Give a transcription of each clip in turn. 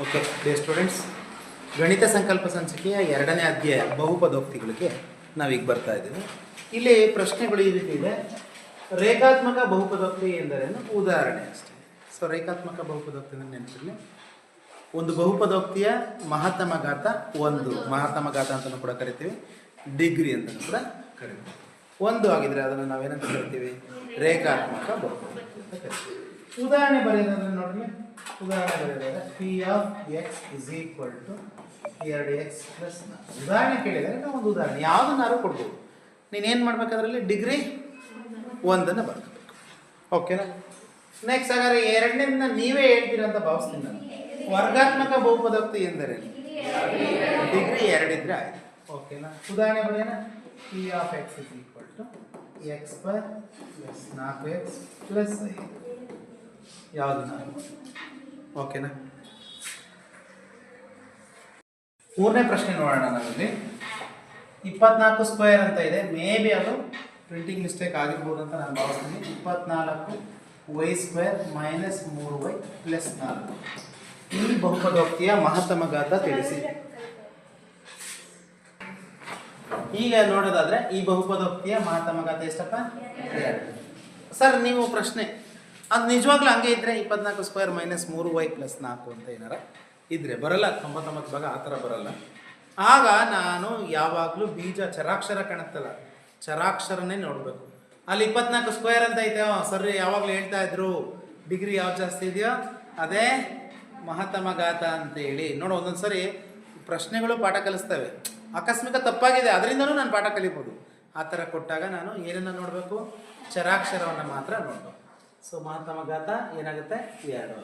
Okay dear students ಗಣಿತ ಸಂಕಲ್ಪ ಸಂಚಿಕೆಯ ಎರಡನೇ ಅಧ್ಯಾಯ ಬಹುಪದೋಕ್ತಿಗಳಿಗೆ ನಾವೀಗ ಬರ್ತಾ ಇದ್ದೀವಿ. ಇಲ್ಲಿ ಪ್ರಶ್ನೆಗಳು ಈ ರೀತಿ ಇದೆ. ರೇಖಾತ್ಮಕ ಬಹುಪದೋಕ್ತಿ ಎಂದರೇನು? ಉದಾಹರಣೆ ಅಷ್ಟೇ. ಸೊ ರೇಖಾತ್ಮಕ ಬಹುಪದೋಕ್ತಿ ನೆನಪಿರಲಿ. ಒಂದು ಬಹುಪದೋಕ್ತಿಯ ಮಹತ್ತಮ ಘಾತ ಒಂದು. ಮಹತ್ತಮ ಘಾತ ಅಂತಲೂ ಕೂಡ ಕರಿತೀವಿ. ಡಿಗ್ರಿ ಅಂತಲೂ ಕೂಡ ಕರಿತೀವಿ. ಒಂದು ಆಗಿದ್ರೆ ಅದನ್ನು ನಾವೇನಂತ ಕರಿತೀವಿ? ರೇಖಾತ್ಮಕ ಬಹುಪದೋಕ್ತಿ ಅಂತ ಉದಾಹರಣೆ ಬರೆಯೋದಾದ್ರೆ ನೋಡ್ರಿ. ಉದಾಹರಣೆ ಬರೆಯೋದಾದ್ರೆ P of x is equal to ಎರಡು ಎಕ್ಸ್ ಪ್ಲಸ್ ಉದಾಹರಣೆ ಕೇಳಿದರೆ ನಾವು ಒಂದು ಉದಾಹರಣೆ. ಯಾವುದನ್ನಾರು ಕೊಡ್ಬೋದು. ನೀನೇನು ಮಾಡ್ಬೇಕಾದ್ರಲ್ಲಿ? ಡಿಗ್ರಿ ಒಂದನ್ನು ಬರ್ಕೋಬೇಕು. ಓಕೆನಾ ನೆಕ್ಸ್ಟ್ ಹಾಗಾದ್ರೆ ಎರಡನೇದನ್ನ ನೀವೇ ಹೇಳ್ತೀರ ಅಂತ ಭಾವಿಸ್ತೀನಿ ನಾನು. ವರ್ಗಾತ್ಮಕ ಬಹುಪದೋಕ್ತಿ ಎಂದರೆ ಡಿಗ್ರಿ ಎರಡಿದ್ರೆ ಆಯ್ತು. ಓಕೆನಾ ಉದಾಹರಣೆ ಬರೆಯೋಣ P of x is equal to x per plus ನಾಲ್ಕು ಎಕ್ಸ್ ಪ್ಲಸ್ ಯಾವುದು ನಾಲ್ಕು ಓಕೆನಾ? ಮೂರನೇ ಪ್ರಶ್ನೆ ನೋಡೋಣ ನಾವಿಲ್ಲಿ. ಇಪ್ಪತ್ನಾಲ್ಕು ಸ್ಕ್ವೇರ್ ಅಂತ ಇದೆ. ಮೇ ಬಿ ಅದು ಪ್ರಿಂಟಿಂಗ್ ಮಿಸ್ಟೇಕ್ ಆಗಿರ್ಬೋದು ಅಂತ ನಾನು ಭಾವಿಸ್ತೀನಿ. ಇಪ್ಪತ್ನಾಲ್ಕು ವೈ ಸ್ಕ್ವೇರ್ ಮೈನಸ್ ಮೂರು ವೈ ಪ್ಲಸ್ ನಾಲ್ಕು. ಈ ಬಹುಪದೋಕ್ತಿಯ ಮಹತ್ತಮ ಗಾತ್ರ ತಿಳಿಸಿ. ಈಗ ನೋಡೋದಾದ್ರೆ ಈ ಬಹುಪದೋಕ್ತಿಯ ಮಹತ್ತಮ ಗಾತ್ರ ಎಷ್ಟಪ್ಪ? ಸರ್, ನೀವು ಪ್ರಶ್ನೆ ಅದು ನಿಜವಾಗ್ಲೂ ಹಂಗೆ ಇದ್ರೆ ಇಪ್ಪತ್ನಾಲ್ಕು ಸ್ಕ್ವೇರ್ ಮೈನಸ್ ಮೂರು ವೈ ಪ್ಲಸ್ ನಾಲ್ಕು ಅಂತ ಏನಾರ ಇದ್ರೆ. ಬರಲ್ಲ, ತೊಂಬತ್ತೊಂಬತ್ತು ಭಾಗ ಆ ಥರ ಬರಲ್ಲ. ಆಗ ನಾನು ಯಾವಾಗಲೂ ಬೀಜ ಚರಾಕ್ಷರ ಕಾಣುತ್ತಲ್ಲ, ಚರಾಕ್ಷರನೇ ನೋಡಬೇಕು. ಅಲ್ಲಿ ಇಪ್ಪತ್ನಾಲ್ಕು ಸ್ಕ್ವೇರ್ ಅಂತ ಐತೆ ಸರ್ ಯಾವಾಗಲೂ ಹೇಳ್ತಾ ಇದ್ರು. ಡಿಗ್ರಿ ಯಾವ್ದು ಜಾಸ್ತಿ ಇದೆಯೋ, ಅದೇ ಮಹತ್ತಮ ಘಾತ ಅಂತೇಳಿ ನೋಡು, ಒಂದೊಂದು ಸರಿ ಪ್ರಶ್ನೆಗಳು ಪಾಠ ಕಲಿಸ್ತವೆ. ಆಕಸ್ಮಿಕ ತಪ್ಪಾಗಿದೆ, ಅದರಿಂದನೂ ನಾನು ಪಾಠ ಕಲಿಬೋದು. ಆ ಥರ ಕೊಟ್ಟಾಗ ನಾನು ಏನನ್ನು ನೋಡಬೇಕು? ಚರಾಕ್ಷರವನ್ನು ಮಾತ್ರ ನೋಡಬೇಕು. ಸೊ ಮಹತ್ತಮ ಘಾತ ಏನಾಗುತ್ತೆ? ಎರಡು.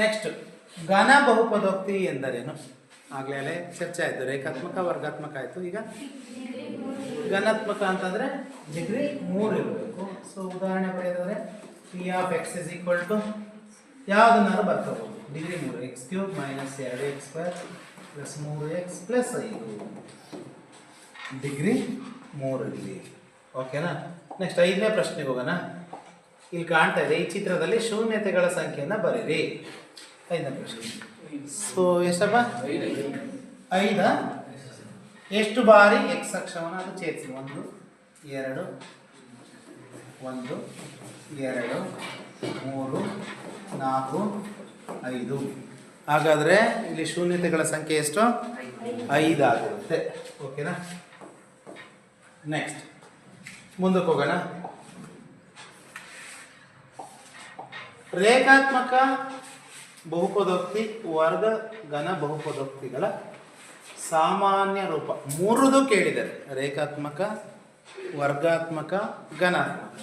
ನೆಕ್ಸ್ಟ್ ಘನ ಬಹುಪದೋಕ್ತಿ ಎಂದರೇನು? ಆಗಲೇ ಚರ್ಚೆ ಆಯಿತು. ರೇಖಾತ್ಮಕ, ವರ್ಗಾತ್ಮಕ ಆಯಿತು. ಈಗ ಘನಾತ್ಮಕ ಅಂತಂದರೆ ಡಿಗ್ರಿ ಮೂರು ಇರಬೇಕು. ಸೊ ಉದಾಹರಣೆ ಪಡೆಯೋದಾದರೆ P of x is equal to ಯಾವುದನ್ನಾರು ಬರ್ಕೋಬೋದು. ಡಿಗ್ರಿ ಮೂರು ಎಕ್ಸ್ ಕ್ಯೂಬ್ ಮೈನಸ್ ಎರಡು ಎಕ್ಸ್ ಸ್ಕ್ವೇರ್ ಪ್ಲಸ್ ಮೂರು ಎಕ್ಸ್ ಪ್ಲಸ್ ಐದು. ಡಿಗ್ರಿ ಮೂರಲ್ಲಿ. ಓಕೆನಾ ನೆಕ್ಸ್ಟ್ ಐದನೇ ಪ್ರಶ್ನೆಗೆ ಹೋಗೋಣ. ಇಲ್ಲಿ ಕಾಣ್ತಾ ಇದೆ, ಈ ಚಿತ್ರದಲ್ಲಿ ಶೂನ್ಯತೆಗಳ ಸಂಖ್ಯೆಯನ್ನು ಬರೀರಿ. ಐದನೇ ಪ್ರಶ್ನೆ. ಸೊ ಎಷ್ಟಪ್ಪ? ಐದ? ಎಷ್ಟು ಬಾರಿ ಎಕ್ಸ್ ಅಕ್ಷವನ್ನು ಅದು ಛೇದಿಸಿ? ಒಂದು, ಎರಡು ಒಂದು, ಎರಡು, ಮೂರು, ನಾಲ್ಕು, ಐದು. ಹಾಗಾದರೆ ಇಲ್ಲಿ ಶೂನ್ಯತೆಗಳ ಸಂಖ್ಯೆ ಎಷ್ಟು? ಐದಾಗುತ್ತೆ ಓಕೆನಾ ನೆಕ್ಸ್ಟ್ ಮುಂದಕ್ಕೆ ಹೋಗೋಣ. ರೇಖಾತ್ಮಕ ಬಹುಪದೋಕ್ತಿ, ವರ್ಗ, ಘನ ಬಹುಪದೋಕ್ತಿಗಳ ಸಾಮಾನ್ಯ ರೂಪ. ಮೂರದು ಕೇಳಿದ್ದಾರೆ. ರೇಖಾತ್ಮಕ, ವರ್ಗಾತ್ಮಕ, ಘನಾತ್ಮಕ.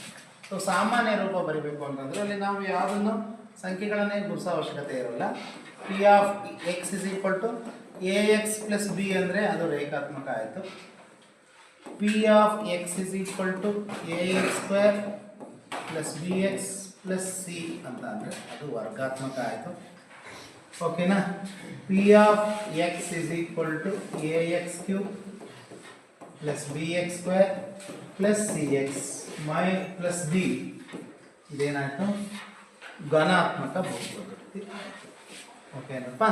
ಸೊ ಸಾಮಾನ್ಯ ರೂಪ ಬರೀಬೇಕು ಅಂತಂದ್ರೆ ಅಲ್ಲಿ ನಾವು ಯಾವುದನ್ನು? ಸಂಖ್ಯೆಗಳನ್ನೇ ಗುರುಸೋ ಅವಶ್ಯಕತೆ ಇರೋಲ್ಲ. P of X is equal to A X plus B ಅಂದರೆ ಅದು ರೇಖಾತ್ಮಕ ಆಯಿತು. P of X is equal to A X square plus B X plus C ಅಂತ ಅಂದರೆ ಅದು ವರ್ಗಾತ್ಮಕ ಆಯಿತು. ಓಕೆನಾ P of X is equal to A X cube plus B X square plus C X my plus D ಇದೇನಾಯಿತು? ಘನಾತ್ಮಕ ಬಹುಪದೋಕ್ತಿ ಓಕೆನಪ್ಪ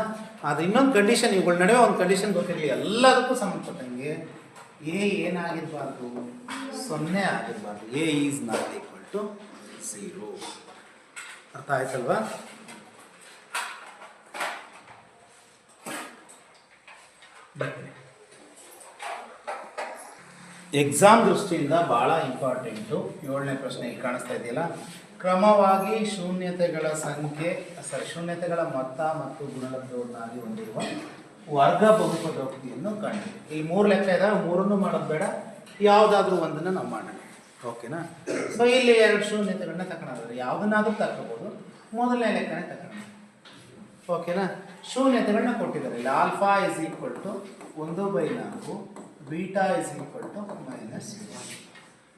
ಅದು ಇನ್ನೊಂದು ಕಂಡೀಷನ್ ಇವುಗಳ ನಡುವೆ ಒಂದು ಕಂಡೀಷನ್ ಗೊತ್ತಿರಲಿ, ಎಲ್ಲದಕ್ಕೂ ಸಂಬಂಧಪಟ್ಟಂಗೆ ಎ ಏನಾಗಿರಬಾರ್ದು? ಸೊನ್ನೆ ಆಗಿರಬಾರ್ದು. A is not equal to zero ಅರ್ಥ ಆಯ್ತಲ್ವಾ? ಎಕ್ಸಾಮ್ ದೃಷ್ಟಿಯಿಂದ ಭಾಳ ಇಂಪಾರ್ಟೆಂಟು ಏಳನೇ ಪ್ರಶ್ನೆ ಈಗ ಕಾಣಿಸ್ತಾ ಇದೆಯಲ್ಲ? ಕ್ರಮವಾಗಿ ಶೂನ್ಯತೆಗಳ ಸಂಖ್ಯೆ ಸಾರಿ ಶೂನ್ಯತೆಗಳ ಮೊತ್ತ ಮತ್ತು ಗುಣಲಬ್ಧವನ್ನಾಗಿ ಹೊಂದಿರುವ ವರ್ಗ ಬಹುಪದೋಕ್ತಿಯನ್ನು ಕಂಡು ಈ ಮೂರು ಲೆಕ್ಕ ಇದ್ದಾವೆ ಮೂರನ್ನು ಮಾಡೋದು ಬೇಡ. ಯಾವುದಾದ್ರೂ ಒಂದನ್ನು ನಾವು ಮಾಡೋಣ. ಓಕೆನಾ? ಸೊ ಇಲ್ಲಿ ಎರಡು ಶೂನ್ಯತೆಗಳನ್ನ ತಗೊಳೋದ್ರೆ ಯಾವುದನ್ನಾದರೂ ತಗೋಬೋದು ಮೊದಲನೇ ಲೆಕ್ಕನೇ ತಗೊಳ್ಳೋಣ ಓಕೆನಾ? ಶೂನ್ಯತೆಗಳನ್ನ ಕೊಟ್ಟಿದ್ದಾರೆ. ಇಲ್ಲಿ ಆಲ್ಫಾ ಇಸ್ ಈಕ್ವಲ್ ಟು ಒಂದು ಬೈ ನಾಲ್ಕು beta is equal to minus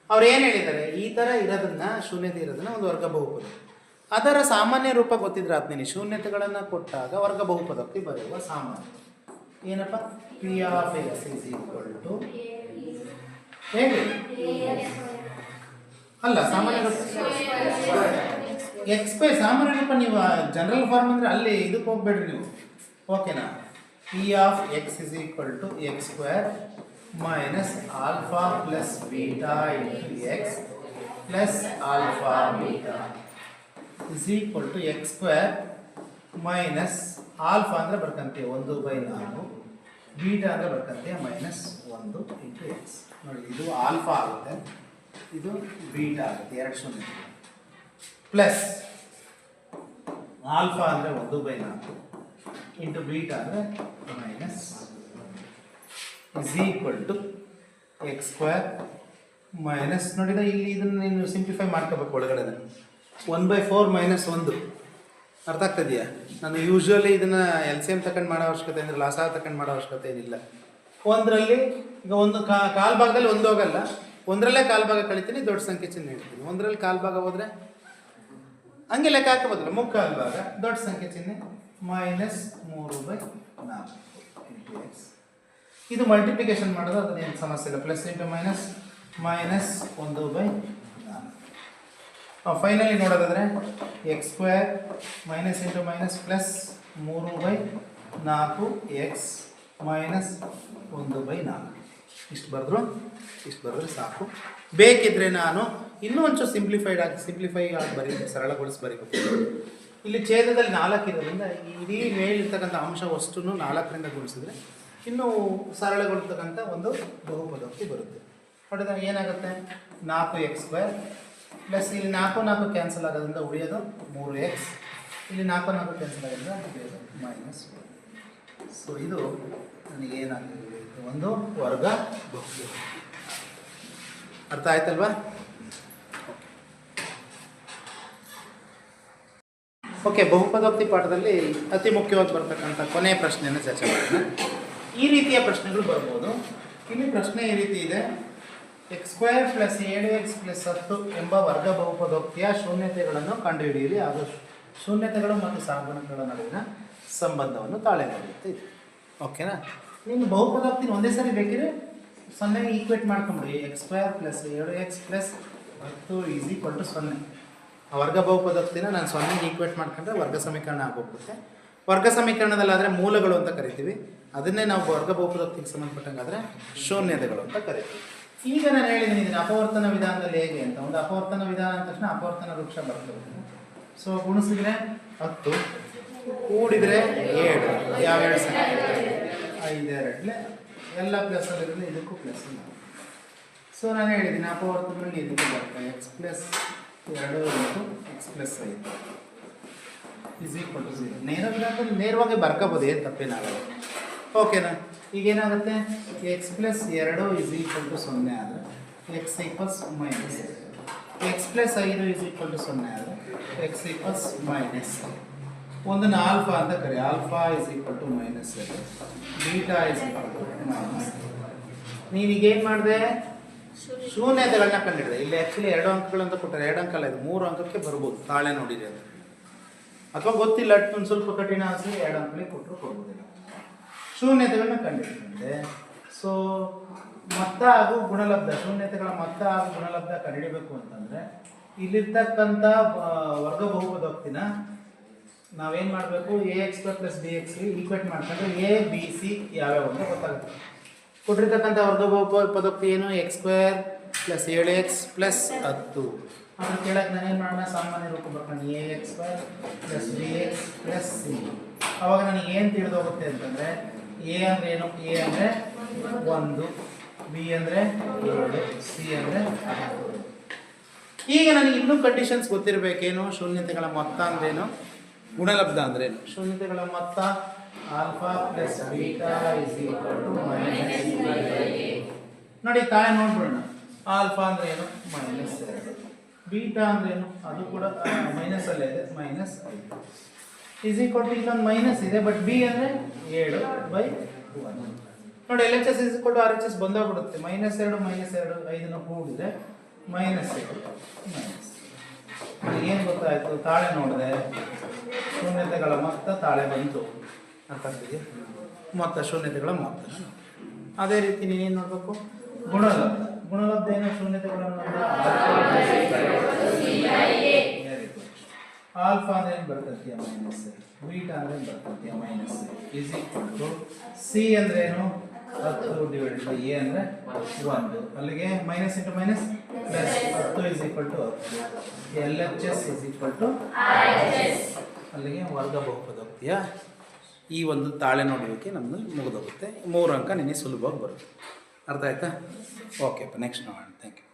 ಅವ್ರು ಏನು ಹೇಳಿದ್ದಾರೆ? ಈ ಥರ ಇರೋದನ್ನ ಶೂನ್ಯತೆ ಇರೋದನ್ನ ಒಂದು ವರ್ಗ ಬಹುಪದ. ಅದರ ಸಾಮಾನ್ಯ ರೂಪ ಗೊತ್ತಿದ್ರೆ ಆದ್ಮೇಲೆ ಶೂನ್ಯತೆಗಳನ್ನು ಕೊಟ್ಟಾಗ ವರ್ಗ ಬಹುಪದಕ್ಕೆ ಬರೆಯುವ ಸಾಮಾನ್ಯ. ಏನಪ್ಪ? P of s is equal to ಹೇಳಿ. ಅಲ್ಲ, ಸಾಮಾನ್ಯ ರೂಪ ಎಕ್ಸ್ ಪೈ ಸಾಮಾನ್ಯ ರೂಪ ನೀವು ಜನರಲ್ ಫಾರ್ಮ್ ಅಂದರೆ ಅಲ್ಲಿ ಇದಕ್ಕೆ ಹೋಗ್ಬೇಡ್ರಿ ನೀವು. ಓಕೆನಾ P of x is equal to x square minus alpha plus beta into x plus alpha beta is equal to x square minus alpha ಅಂದರೆ ಬರ್ಕಂತೀವಿ ಒಂದು ಬೈ ನಾಲ್ಕು ಬೀಟಾ ಅಂದರೆ ಬರ್ಕಂತೀವಿ ಮೈನಸ್ ಒಂದು ಇಂಟು ಎಕ್ಸ್ ನೋಡಿ, ಇದು ಆಲ್ಫಾ ಆಗುತ್ತೆ. ಇದು ಬೀಟಾ ಆಗುತ್ತೆ, ಎರಡು ಶೂನ್ಯ. ಪ್ಲಸ್ ಆಲ್ಫಾ ಅಂದರೆ ಒಂದು ಬೈ ನಾಲ್ಕು. ಇಂಟು ಬೀಟಾ ಅಂದರೆ minus is equal to x square minus ನೋಡಿದ ಇಲ್ಲಿ ಇದನ್ನು ನೀನು ಸಿಂಪ್ಲಿಫೈ ಮಾಡ್ಕೋಬೇಕು ಒಳಗಡೆ ಒನ್ ಬೈ ಫೋರ್ ಮೈನಸ್ ಒಂದು. ಅರ್ಥ ಆಗ್ತದೆಯಾ ನಾನು ಯೂಶ್ವಲಿ ಇದನ್ನು ಎಲ್ ಸಿ ಎಂ ತಕೊಂಡು ಮಾಡೋ ಅವಶ್ಯಕತೆ ಅಂದರೆ ಲಾಸ ತಕೊಂಡು ಮಾಡೋ ಅವಶ್ಯಕತೆ ಏನಿಲ್ಲ. ಒಂದರಲ್ಲಿ ಈಗ ಒಂದು ಕಾ ಕಾಲು ಭಾಗದಲ್ಲಿ ಒಂದು ಹೋಗಲ್ಲ. ಒಂದರಲ್ಲೇ ಕಾಲ್ಭಾಗ ಕಳಿತೀನಿ, ದೊಡ್ಡ ಸಂಖ್ಯೆ ಚಿಹ್ನೆ ಇಡ್ತೀನಿ. ಒಂದರಲ್ಲಿ ಕಾಲ್ಭಾಗ ಹೋದರೆ ಹಂಗೆ ಲೆಕ್ಕ ಹಾಕಬೋದಲ್ಲ ಮುಕ್ಕಾಲು ಭಾಗ, ದೊಡ್ಡ ಸಂಖ್ಯೆ ಚಿಹ್ನೆ ಮೈನಸ್ ಮೂರು ಬೈ ನಾಲ್ಕು. ಎಕ್ಸ್ ಇದು ಮಲ್ಟಿಪ್ಲಿಕೇಶನ್ ಮಾಡೋದು ಅದೇನು ಸಮಸ್ಯೆ ಇಲ್ಲ. ಪ್ಲಸ್ ಇಂಟು ಮೈನಸ್ ಮೈನಸ್ ಒಂದು ಬೈ ನಾಲ್ಕು. ಫೈನಲಿ ನೋಡೋದಾದ್ರೆ x square minus into minus plus ಮೂರು ಬೈ ನಾಲ್ಕು ಎಕ್ಸ್ ಮೈನಸ್ ಒಂದು ಬೈ ನಾಲ್ಕು. ಇಷ್ಟು ಬರೆದ್ರು? ಇಷ್ಟು ಬರೆದ್ರೆ ಸಾಕು. ಬೇಕಿದ್ರೆ ನಾನು ಇನ್ನೂ ಒಂಚೂರು ಸಿಂಪ್ಲಿಫೈಡ್ ಆಗಿ ಸಿಂಪ್ಲಿಫೈ ಆಗಿ ಬರೀ ಸರಳಗೊಳಿಸಿ ಬರೀಬೇಕು. ಇಲ್ಲಿ ಛೇದದಲ್ಲಿ ನಾಲ್ಕು ಇರೋದ್ರಿಂದ ಇಡೀ ಮೇಲಿರ್ತಕ್ಕಂಥ ಅಂಶ ವಸ್ತುನು ನಾಲ್ಕರಿಂದ ಗುಣಿಸಿದ್ರೆ ಇನ್ನೂ ಸರಳಗೊಳ್ತಕ್ಕಂಥ ಒಂದು ಬಹುಪದೋಕ್ತಿ ಬರುತ್ತೆ. ನೋಡಿದಾಗ ಏನಾಗುತ್ತೆ? ನಾಲ್ಕು ಎಕ್ಸ್ ಸ್ಕ್ವೇರ್ ಪ್ಲಸ್ ಇಲ್ಲಿ ನಾಲ್ಕು ನಾಲ್ಕು ಕ್ಯಾನ್ಸಲ್ ಆಗೋದ್ರಿಂದ ಉಳಿಯೋದು ಮೂರು ಎಕ್ಸ್ ಇಲ್ಲಿ ನಾಲ್ಕು ನಾಲ್ಕು ಕ್ಯಾನ್ಸಲ್ ಆಗೋದ್ರಿಂದ ಉಳಿಯೋದು ಮೈನಸ್ ಸೊ ಇದು ನನಗೆ ಏನಾಗಿದೆ ಒಂದು ವರ್ಗ ಬಹುಪದ ಅರ್ಥ ಆಯ್ತಲ್ವಾ? ಓಕೆ, ಬಹುಪದೋಕ್ತಿ ಪಾಠದಲ್ಲಿ ಅತಿ ಮುಖ್ಯವಾಗಿ ಬರ್ತಕ್ಕಂಥ ಕೊನೆಯ ಪ್ರಶ್ನೆಯನ್ನು ಚರ್ಚೆ ಮಾಡೋಣ. ಈ ರೀತಿಯ ಪ್ರಶ್ನೆಗಳು ಬರ್ಬೋದು. ಇಲ್ಲಿ ಪ್ರಶ್ನೆ ಈ ರೀತಿ ಇದೆ. ಎಕ್ಸ್ ಸ್ಕ್ವೇರ್ ಪ್ಲಸ್ ಏಳು ಎಕ್ಸ್ ಪ್ಲಸ್ ಹತ್ತು ಎಂಬ ವರ್ಗ ಬಹುಪದೋಕ್ತಿಯ ಶೂನ್ಯತೆಗಳನ್ನು ಕಂಡುಹಿಡಿಯಿರಿ ಹಾಗೂ ಶೂನ್ಯತೆಗಳು ಮತ್ತು ಸಹಗುಣಕಗಳ ನಡುವಿನ ಸಂಬಂಧವನ್ನು ತಾಳೆ ಮಾಡುತ್ತೆ ಓಕೆನಾ? ನೀನು ಬಹುಪದೋಕ್ತಿನ ಒಂದೇ ಸರಿ ಬೇಕಿದ್ರೆ ಸೊನ್ನೆ ಈಕ್ವೇಟ್ ಮಾಡ್ಕೊಂಬಿಡಿ. ಎಕ್ಸ್ ಸ್ಕ್ವೇರ್ ಪ್ಲಸ್ ಎರಡು ಎಕ್ಸ್ ಪ್ಲಸ್ ಹತ್ತು ಈಸ್ ಈಕ್ವಲ್ ಟು ಸೊನ್ನೆ. ವರ್ಗ ಬಹುಪದೋಕ್ತಿನ ನಾನು ಸೊನ್ನೆಗೆ ಈಕ್ವೇಟ್ ಮಾಡ್ಕೊಂಡ್ರೆ ವರ್ಗ ಸಮೀಕರಣ ಆಗೋಗ್ಬಿಡುತ್ತೆ. ವರ್ಗ ಸಮೀಕರಣದಲ್ಲಾದರೆ ಮೂಲಗಳು ಅಂತ ಕರಿತೀವಿ. ಅದನ್ನೇ ನಾವು ವರ್ಗ ಬಹುಪದೋಕ್ತಿಗೆ ಸಂಬಂಧಪಟ್ಟಂಗಾದರೆ ಶೂನ್ಯತೆಗಳು ಅಂತ ಕರಿತೀವಿ. ಈಗ ನಾನು ಹೇಳಿದ್ದೀನಿ ಇದನ್ನು ಅಪವರ್ತನ ವಿಧಾನದಲ್ಲಿ ಹೇಗೆ ಅಂತ. ಒಂದು ಅಪವರ್ತನ ವಿಧಾನ ಅಂದ ತಕ್ಷಣ ಅಪವರ್ತನ ವೃಕ್ಷ ಬರ್ತದೆ. ಸೊ ಗುಣಿಸಿದ್ರೆ ಹತ್ತು, ಕೂಡಿದರೆ ಏಳು. ಯಾವ ಎರಡು ಸಂಖ್ಯೆ ಐದೆರಡಲೆ ಎಲ್ಲ ಪ್ಲಸ್ಸಲ್ಲಿರೋದು ಇದಕ್ಕೂ ಪ್ಲಸ್ ಸೊ ನಾನು ಹೇಳಿದ್ದೀನಿ ಅಪವರ್ತನದಲ್ಲಿ ಇದಕ್ಕೂ ಬರ್ತಾ ಎಕ್ಸ್ ಪ್ಲಸ್ ಎರಡು ಇಂಟು ಎಕ್ಸ್ ಪ್ಲಸ್ ಐದು. ಇಸ್ ಈಕ್ವಲ್ ಟು ಝೀರೋ ನೇರವಾಗಿ ನೇರವಾಗಿ ಬರ್ಕೋಬೋದು ಏನು ತಪ್ಪೇನಾಗಲ್ಲ ಓಕೆನಾ ಈಗ ಏನಾಗುತ್ತೆ? ಎಕ್ಸ್ ಪ್ಲಸ್ ಎರಡು ಇಸ್ ಈಕ್ವಲ್ ಟು ಸೊನ್ನೆ ಆದರೆ x equals minus x plus ಐದು ಇಸ್ ಈಕ್ವಲ್ ಟು ಸೊನ್ನೆ ಆದರೆ ಎಕ್ಸ್ ಈಕ್ವಲ್ಸ್ ಮೈನಸ್ ಒಂದನ್ನು ಆಲ್ಫಾ ಅಂತ ಕರಿ. Alpha is equal to minus beta is equal to minus ನೀವೀಗ ಏನು ಮಾಡಿದೆ? ಶೂನ್ಯತೆಗಳನ್ನ ಕಂಡಿಡಿದೆ. ಇಲ್ಲಿ ಆ್ಯಕ್ಚುಲಿ ಎರಡು ಅಂಕಗಳಂತ ಅಂತ ಕೊಟ್ಟರೆ. ಎರಡು ಅಂಕಲ್ಲ ಇದು. ಮೂರು ಅಂಕಕ್ಕೆ ಬರ್ಬೋದು. ತಾಳೆ ನೋಡಿರಿ ಅಂತ. ಅಥವಾ ಗೊತ್ತಿಲ್ಲ. ಒಂದು ಸ್ವಲ್ಪ ಕಠಿಣ ಅನಿಸಿ ಎರಡು ಅಂಕಗಳಿಗೆ ಕೊಟ್ಟರು ಕೊಡ್ಬೋದಿಲ್ಲ. ಶೂನ್ಯತೆಗಳನ್ನ ಕಂಡಿಡಿದೆ. ಸೊ ಮತ್ತ ಹಾಗೂ ಗುಣಲಬ್ಧ. ಶೂನ್ಯತೆಗಳ ಮೊತ್ತ ಹಾಗೂ ಗುಣಲಬ್ಧ ಕಂಡಿಡಬೇಕು ಅಂತಂದರೆ ಇಲ್ಲಿರ್ತಕ್ಕಂಥ ವರ್ಗ ಬಹುಪದೋಕ್ತಿನ ನಾವೇನು ಮಾಡಬೇಕು? A X plus B X equate ಮಾಡ್ಕೊಂಡ್ರೆ ಎ ಬಿ ಸಿ ಯಾವ್ಯಾವ ಅಂತ ಗೊತ್ತಾಗುತ್ತೆ. ಕೊಟ್ಟಿರ್ತಕ್ಕಂಥ ವರ್ಗ ಪದಕ್ಕೆ ಪದೋಕ್ತಿ ಏನು? ಎಕ್ಸ್ ಸ್ಕ್ವೇರ್ ಪ್ಲಸ್ ಏಳು ಎಕ್ಸ್ ಪ್ಲಸ್ ಹತ್ತು. ಅದ್ರ ಕೇಳಕ್ಕೆ ನಾನೇನು ಮಾಡೋಣ? ಸಾಮಾನ್ಯ ರೂಪ ಬರ್ಕೊಂಡು a x square plus b x plus c ಅವಾಗ ನನಗೆ ಏನು ತಿಳಿದೋಗುತ್ತೆ ಅಂತಂದರೆ ಎ ಅಂದರೆ ಏನು? ಎ ಅಂದರೆ ಒಂದು ಬಿ ಅಂದರೆ ಎರಡು ಸಿ ಅಂದರೆ ಈಗ ನನಗೆ ಇನ್ನೂ ಕಂಡೀಷನ್ಸ್ ಗೊತ್ತಿರಬೇಕೇನು? ಶೂನ್ಯತೆಗಳ ಮೊತ್ತ ಅಂದ್ರೇನು? ಗುಣಲಬ್ಧ ಅಂದ್ರೆ ಶೂನ್ಯತೆಗಳ ಮೊತ್ತ alpha plus beta is equal to minus ನೋಡಿ ತಾಯಿ ನೋಡ್ಬಿಡೋಣ. ಆಲ್ಫಾ ಅಂದ್ರೆ ಏನು? ಮೈನಸ್. ಬೀಟಾ ಅಂದ್ರೆ ಏನು? ಅದು ಕೂಡ ಮೈನಸ್ ಅಲ್ಲೇ ಇದೆ. ಮೈನಸ್ ಇಸ್ ಈಕ್ವಲ್ ಟು ಇಲ್ಲೊಂದು ಮೈನಸ್ ಇದೆ ಬಟ್ ಬಿ ಅಂದ್ರೆ ಏಳು ಬೈ ಒನ್ ನೋಡಿ ಎಲ್ ಎಚ್ ಎಸ್ ಇಸ್ ಕೊಟ್ಟು ಟು ಆರ್ ಎಚ್ ಎಸ್ ಬಂದೋಗ್ಬಿಡುತ್ತೆ. ಮೈನಸ್ ಎರಡು ಮೈನಸ್ ಎರಡು ಐದನ್ನು ಹೋಗಿದೆ ಮೈನಸ್ ಎರಡು ಮೈನಸ್. ಏನು ಗೊತ್ತಾಯ್ತು? ತಾಳೆ ನೋಡಿದೆ. ಶೂನ್ಯತೆಗಳ ಮೊತ್ತ ತಾಳೆ ಬಂತು ಅಂತಂದಿದೆ ಮೊತ್ತ ಶೂನ್ಯತೆಗಳ ಮೊತ್ತ. ಅದೇ ರೀತಿ ನೀನೇನು ನೋಡಬೇಕು ಗುಣಲಬ್ಧ ಗುಣಲಬ್ಧ ಏನೋ ಶೂನ್ಯತೆಗಳನ್ನು ಆಲ್ಫಾ ಅಂದ್ರೆ ಏನು ಬರ್ತೈತಿ? ಮೈನಸ್. ಬೀಟಾ ಅಂದ್ರೆ ಏನು minus. Is equal to c ಅಂದ್ರೆ ಏನು? ಹತ್ತು ಡಿವೈಡೆಡ್ ಬೈ ಎ ಅಂದ್ರೆ ಒಂದು. ಅಲ್ಲಿಗೆ ಮೈನಸ್ ಇಂಟು ಮೈನಸ್ ಪ್ಲಸ್ ಹತ್ತು ಇಸ್ ಈಕ್ವಲ್ ಟು ಹತ್ತು. L H S is equal to ಅಲ್ಲಿಗೆ ವರ್ಗ ಬಹುಪದೋಕ್ತಿಯ ಈ ಒಂದು ತಾಳೆ ನೋಡುವಿಕೆ ನಮ್ಮದು ಮುಗಿದೋಗುತ್ತೆ. ಮೂರು ಅಂಕ ನಿನಗೆ ಸುಲಭವಾಗಿ ಬರುತ್ತೆ. ಅರ್ಥ ಆಯ್ತಾ? ಓಕೆ ನೆಕ್ಸ್ಟ್ ನೋಡೋಣ. Thank you